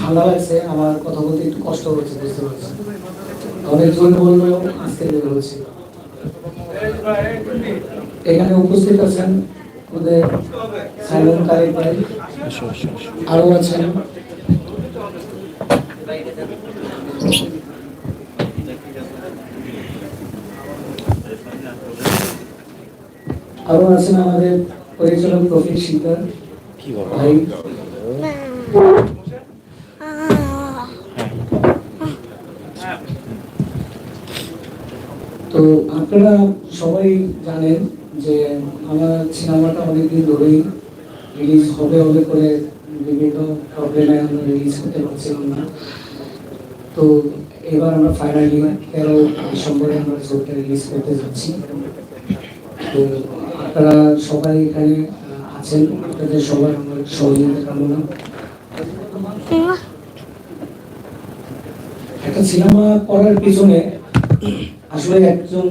ঠান্ডা লাগছে আমার কথা বলতে একটু কষ্ট হচ্ছে, বুঝতে পারছি অনেক জোরে বললেও আজকে বের হচ্ছে এখানে উপস্থিত আছেন আমাদের সাইমন তারিক ভাই আরও আছেন। আরও আছেন আমাদের পরিচালক প্রফিক শিকদার ভাই। তো আপনারা সবাই জানেন যে আমার সিনেমাটা অনেকদিন ধরেই রিলিজ হবে হবে করে বিভিন্ন প্রবলেমে আমরা রিলিজ করতে পারছিলাম না। তো এবার আমরা ফাইনালি তেরো ডিসেম্বরে আমরা ছবিটা রিলিজ করতে যাচ্ছি। তো আপনারা সবাই এখানে আছেন। আপনাদের সবার আমার সহযোগিতা কামনা। একটা সিনেমা করার পিছনে আসলে একজন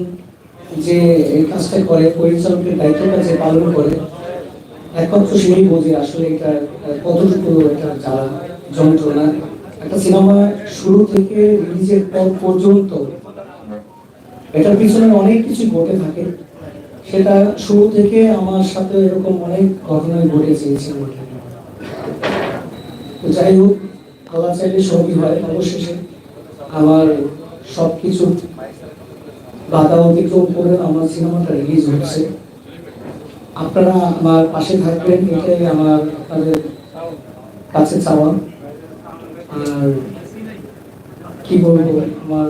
যে এই কাজটা করে, পরিচালকের দায়িত্বটা যে পালন করে, একমাত্র সেই বোঝে আসলে এটা কতটুকু এটা জ্বালা, যন্ত্রণা। একটা সিনেমা শুরু থেকে রিলিজের পর পর্যন্ত এটার পিছনে অনেক কিছু ঘটে থাকে। সেটা শুরু থেকে আমার সাথে এরকম অনেক ঘটনায় এই সিনেমাটা তো যাই হোক, আল্লাহ চাইলে সবই হয় অবশেষে। আমার সবকিছু বাধা অতিক্রম করে আমার সিনেমাটা রিলিজ হচ্ছে। আপনারা আমার পাশে থাকবেন, এটাই আমার আপনাদের কাছে চাওয়া। আর কি বলব, আমার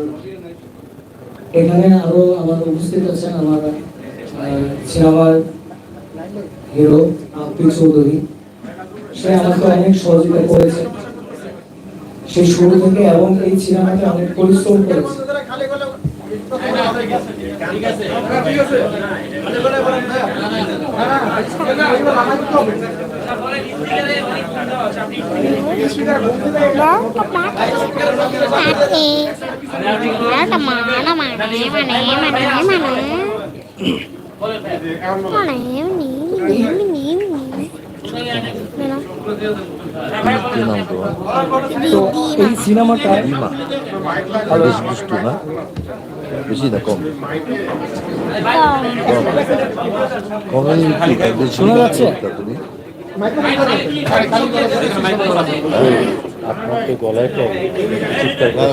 এখানে আরও আমার উপস্থিত আছেন আমার সিনেমার হিরো আপনি চৌধুরী। সে আমাকে অনেক সহযোগিতা করেছে। সেই শুরু থেকে এবং এই সিনেমাতে অনেক পরিশ্রম করেছে। কি নাম তোমার তো এই সিনেমাটা রিমা বেশ দুষ্টু না বেশি না কম কম কমে শোনা যাচ্ছে? তুমি আপনার তো গলায়। আপনার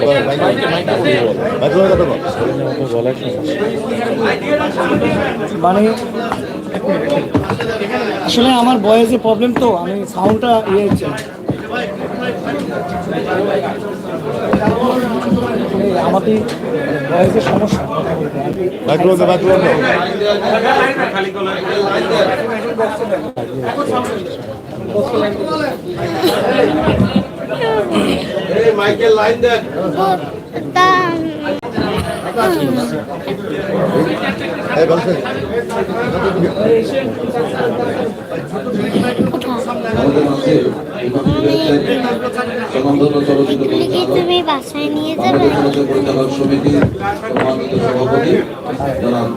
গলায় মানে আসলে আমার বয়সে প্রবলেম তো আমি সাউন্ডটা ইয়ে হচ্ছে আমাদের বয়সের সমস্যা। মাইক্রোফোনে মাইক্রোফোনে মাইকেল লাইন দেন। এই আমাদের মাঝে সমান্তরাল চলচ্চিত্র পরিচালক পরিচালক সমিতির সম্মানিত সভাপতি জনাব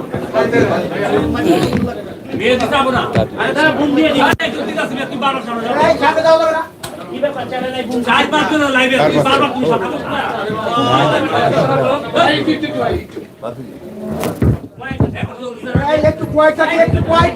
মেয়ে দিতে যাব না আরে তারা ফোন দিয়ে দিই এই যদি কাছে তুই বারবার সামনে যাব এই সামনে যাও না কি ব্যাপার চ্যানেল নাই ফোন চার পাঁচ জন লাইভে তুই বারবার তুই সামনে যাব না এই ফিফটি টু আই একটু কোয়াইট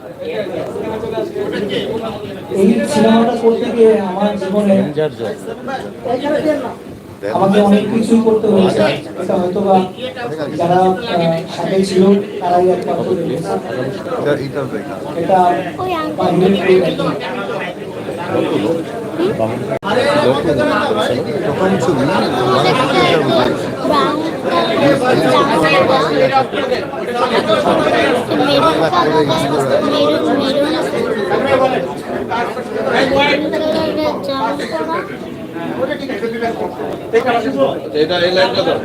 এই সিনেমাটা করতে গিয়ে আমার জীবনে আমাকে অনেক কিছু করতে হয়েছে। এটা হয়তো বা যারা সাথে ছিল তারাই একমাত্র এটা। এটা এই লাইনটা দাও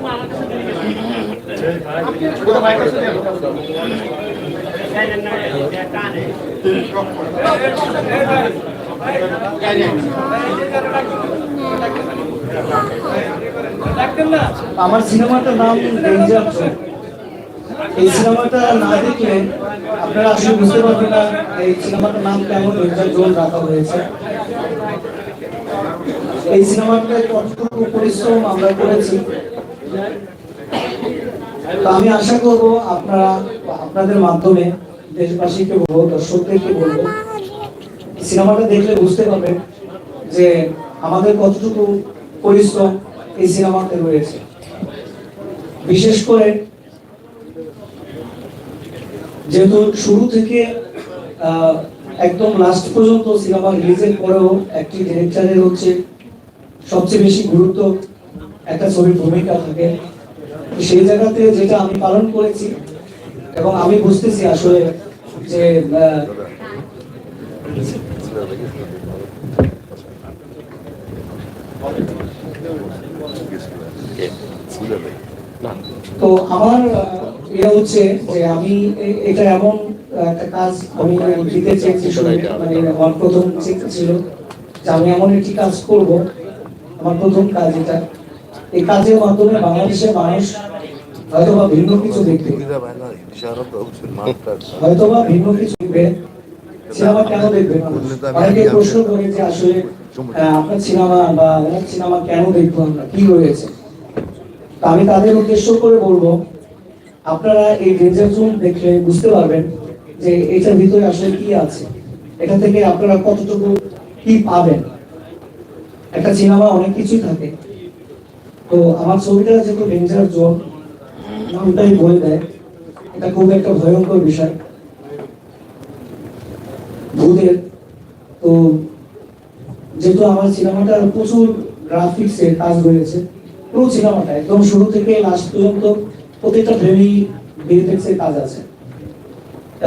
আমার সিনেমাটার নাম ডেঞ্জার এই সিনেমাটা না দেখলে আপনারা আসলে বুঝতে পারবেন না এই সিনেমাটার নাম কেমন ডেঞ্জার জোন রাখা হয়েছে। এই সিনেমাটায় কতটুকু পরিশ্রম আমরা করেছি। আমি আশা করব আপনারা, আপনাদের মাধ্যমে দেশবাসীকে বলব, দর্শকদেরকে বলব সিনেমাটা দেখলে বুঝতে পারবেন যে আমাদের কতটুকু পরিশ্রম এই সিনেমাতে রয়েছে। বিশেষ করে যেহেতু শুরু থেকে একদম লাস্ট পর্যন্ত সিনেমা রিলিজের পরেও একটি ডিরেক্টরের হচ্ছে সবচেয়ে বেশি গুরুত্ব একটা ছবির ভূমিকা থাকে। সেই জায়গাতে যেটা আমি পালন করেছি এবং আমি বুঝতেছি আসলে যে তো আমার আহ, ইয়ে হচ্ছে যে আমি এটা এমন একটা কাজ আমি দিতে মানে আমার প্রথম ছিল যে আমি এমন একটি কাজ করব আমার প্রথম কাজ এটা। এই কাজের মাধ্যমে বাংলাদেশের মানুষ হয়তো বা ভিন্ন কিছু দেখবে। হয়তো বা ভিন্ন কিছু দেখবে। সিনেমা কেন দেখবে মানুষ? অনেকে প্রশ্ন করে যে আসলে আপনার সিনেমা বা সিনেমা কেন দেখব আমরা? কি রয়েছে? আমি তাদের উদ্দেশ্য করে বলব আপনারা এই ডেঞ্জার জোন দেখলে বুঝতে পারবেন যে এটার ভিতরে আসলে কি আছে। এটা থেকে আপনারা কতটুকু কি পাবেন? একটা সিনেমা অনেক কিছুই থাকে। তো আমার ছবিটা যেহেতু ডেঞ্জার জোন নামটাই বলে দেয়। এটা খুব একটা ভয়ঙ্কর বিষয়। ভূতের তো যেহেতু আমার সিনেমাটা প্রচুর গ্রাফিক্সের কাজ রয়েছে, পুরো সিনেমাটা, একদম শুরু থেকে লাস্ট পর্যন্ত প্রত্যেকটা ফ্রেমই ভিএফএক্স এর কাজ আছে।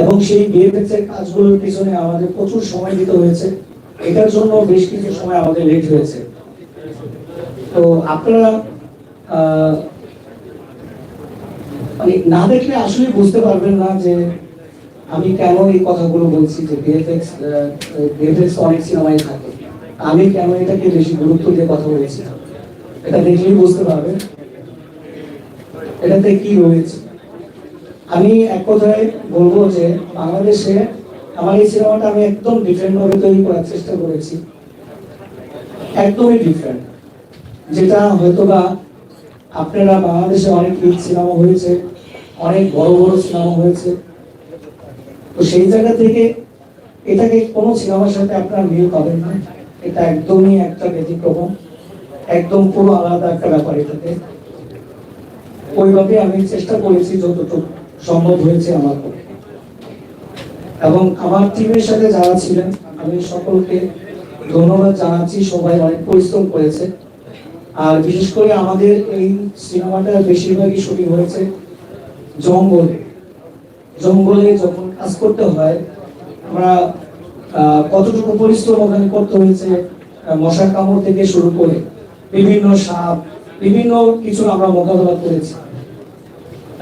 এবং সেই ভিএফএক্স এর কাজগুলোর পিছনে আমাদের প্রচুর সময় দিতে হয়েছে। এটার জন্য বেশ কিছু সময় আমাদের লেট হয়েছে। তো আপনারা মানে না দেখলে আসলে বুঝতে পারবেন না যে আমি কেন এই কথাগুলো বলছি যে ভিএফএক্স ভিএফএক্স অনেক সিনেমায় থাকে। আমি কেন এটাকে বেশি গুরুত্ব দিয়ে কথা বলেছি? এটা দেখলেই বুঝতে পারবেন। এটাতে কি রয়েছে? আমি এক কথায় বলব যে বাংলাদেশে আমার এই সিনেমাটা আমি একদম ডিফারেন্ট ভাবে তৈরি করার চেষ্টা করেছি। একদমই ডিফারেন্ট যেটা হয়তো বা আপনারা বাংলাদেশে অনেক হিট সিনেমা হয়েছে, অনেক বড় বড় সিনেমা হয়েছে। তো সেই জায়গা থেকে এটাকে কোনো সিনেমার সাথে আপনারা মিল পাবেন না। এটা একদমই একটা ব্যতিক্রম, একদম পুরো আলাদা একটা ব্যাপার এটাতে। ওইভাবে আমি চেষ্টা করেছি যতটুকু সম্ভব হয়েছে আমার পক্ষে। এবং আমার টিমের সাথে যারা ছিলেন, আমি সকলকে ধন্যবাদ জানাচ্ছি, সবাই অনেক পরিশ্রম করেছে। আর বিশেষ করে আমাদের এই সিনেমাটা বেশিরভাগই শুটিং হয়েছে জঙ্গলে। জঙ্গলে যখন কাজ করতে হয়। আমরা কতটুকু পরিশ্রম ওখানে করতে হয়েছে মশার কামড় থেকে শুরু করে বিভিন্ন সাপ, বিভিন্ন কিছু আমরা মোকাবেলা করেছি।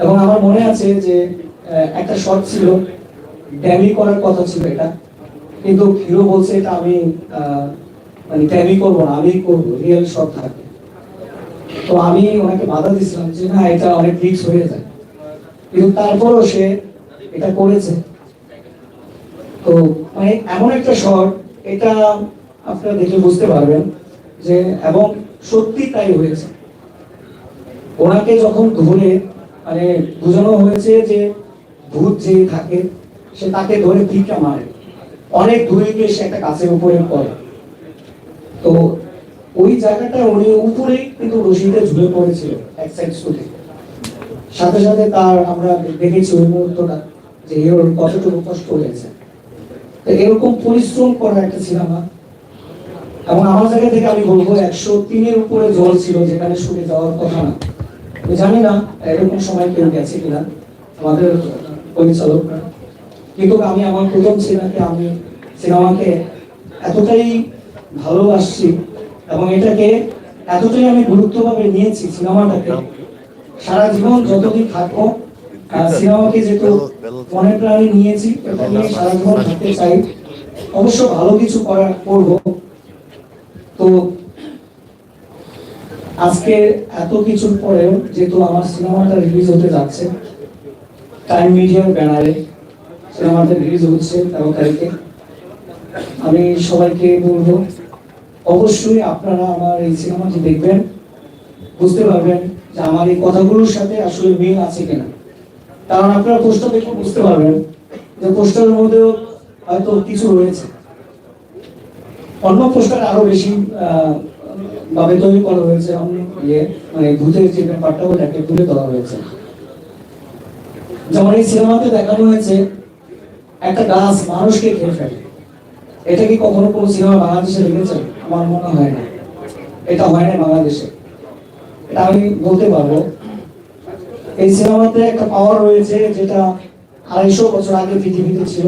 এবং আমার মনে আছে যে একটা শট ছিল, ড্যামি করার কথা ছিল এটা। কিন্তু হিরো বলছে এটা আমি মানে ড্যামি করব না আমি করব, রিয়েল শট থাকবে। তো আমি ওনাকে বাধা দিছিলাম যে না, এটা অনেক রিক্স হয়ে যায়। কিন্তু তারপরও সে এটা করেছে। তো মানে এমন একটা শট এটা আপনারা দেখে বুঝতে পারবেন যে এবং সত্যি তাই হয়েছে। ওনাকে যখন ধরে মানে বোঝানো হয়েছে যে ভূত যে থাকে, সে তাকে ধরে ভিক্ষা মারে। অনেক দূরে গিয়ে সে একটা গাছের উপরে পড়ে। তো ওই জায়গাটা উনি উপরেই কিন্তু রশিদে ঝুলে পড়েছিল, এক সাইড সাথে সাথে তার আমরা দেখেছি ওই মুহূর্তটা। যে এর কতটুকু কষ্ট হয়েছে। এরকম পরিশ্রম করা একটা সিনেমা। এবং আমার জায়গা থেকে আমি বলব, একশো তিনের উপরে জল ছিল যেখানে শুনে যাওয়ার কথা না। জানি না এরকম সময় কেউ গেছে কিনা, আমাদের পরিচালকরা কিন্তু আমি আমার প্রথম সিনেমাকে, আমি সিনেমাকে এতটাই ভালোবাসছি এবং এটাকে এতটাই আমি গুরুত্বভাবে নিয়েছি সিনেমাটাকে। সারা জীবন যতদিন থাকব সিনেমাকে যেহেতু মনে প্রাণে নিয়েছি নিয়ে সারা জীবন থাকতে চাই। অবশ্য ভালো কিছু করা করব। তো আজকে এত কিছুর পরেও যেহেতু আমার সিনেমাটা রিলিজ হতে যাচ্ছে টাইম মিডিয়ার ব্যানারে সিনেমাটা রিলিজ হচ্ছে তেরো তারিখে। আমি সবাইকে বলব, অবশ্যই আপনারা আমার এই সিনেমাটি দেখবেন, বুঝতে পারবেন যে আমার এই কথাগুলোর সাথে আসলে মিল আছে কিনা। কারণ আপনারা পোস্টার দেখে বুঝতে পারবেন যে পোস্টারের মধ্যেও হয়তো কিছু রয়েছে। অন্য পোস্টার আরও বেশি ভাবে তৈরি করা হয়েছে। ইয়ে মানে ভূতের যে ব্যাপারটা, ওটাকে তুলে ধরা হয়েছে। যেমন এই সিনেমাতে দেখানো হয়েছে, একটা গাছ মানুষকে খেয়ে ফেলে। এটা কি কখনো কোনো সিনেমা বাংলাদেশে লেগেছে আমার মনে হয় না। এটা হয় না বাংলাদেশে। এটা আমি বলতে পারব এই সিনেমাতে একটা পাওয়ার রয়েছে যেটা আড়াইশো বছর আগে পৃথিবীতে ছিল।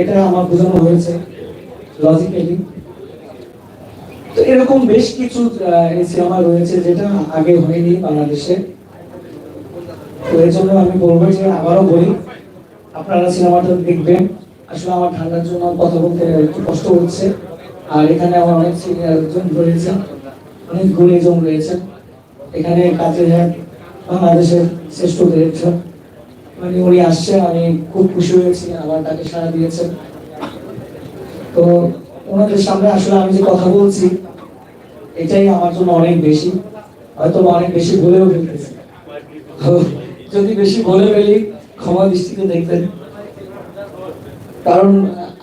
এটা আমার বোঝানো হয়েছে লজিক্যালি তো এরকম বেশ কিছু এই সিনেমা রয়েছে যেটা আগে হয়নি বাংলাদেশে। তো এর জন্য আমি বলব যে আবারও বলি, আপনারা সিনেমাটা দেখবেন। আসলে আমার ঠান্ডার জন্য কথা বলতে একটু কষ্ট হচ্ছে। আর এখানে আমার অনেক সিনিয়র জন রয়েছেন, অনেক গুণীজন রয়েছেন। এখানে কাজে হাট বাংলাদেশের শ্রেষ্ঠ ডিরেক্টর মানে উনি আসছেন, আমি খুব খুশি হয়েছি আমার তাকে সাড়া দিয়েছেন। তো ওনাদের সামনে আসলে আমি যে কথা বলছি, এটাই আমার জন্য অনেক বেশি। হয়তো অনেক বেশি বলেও ফেলতেছি। যদি বেশি বলে ফেলি, ক্ষমা দৃষ্টিতে দেখবেন। কারণ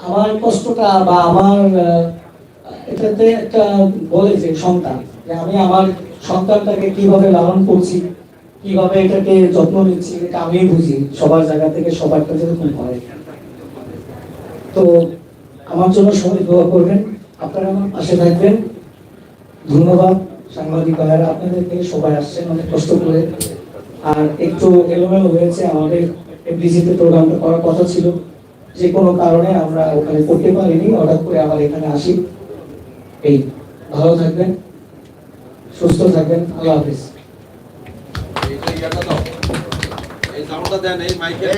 আমার কষ্টটা বা আমার এটাতে একটা বলে যে সন্তান, যে আমি আমার সন্তানটাকে কীভাবে লালন করছি কীভাবে এটাকে যত্ন নিচ্ছি এটা আমি বুঝি। সবার জায়গা থেকে সবারটা যেরকম হয়। তো আমার জন্য সবাই দোয়া করবেন। আপনারা আমার পাশে থাকবেন। ধন্যবাদ সাংবাদিক ভাইয়েরা আপনাদেরকে সবাই আসছেন, অনেক কষ্ট করে। আর একটু এলোমেলো হয়েছে আমাদের এফডিসিতে প্রোগ্রামটা করার কথা ছিল। যে কোনো কারণে আমরা ওখানে করতে পারিনি, হঠাৎ করে আবার এখানে আসি। এই, ভালো থাকবেন, সুস্থ থাকবেন, আল্লাহ হাফিজ। যে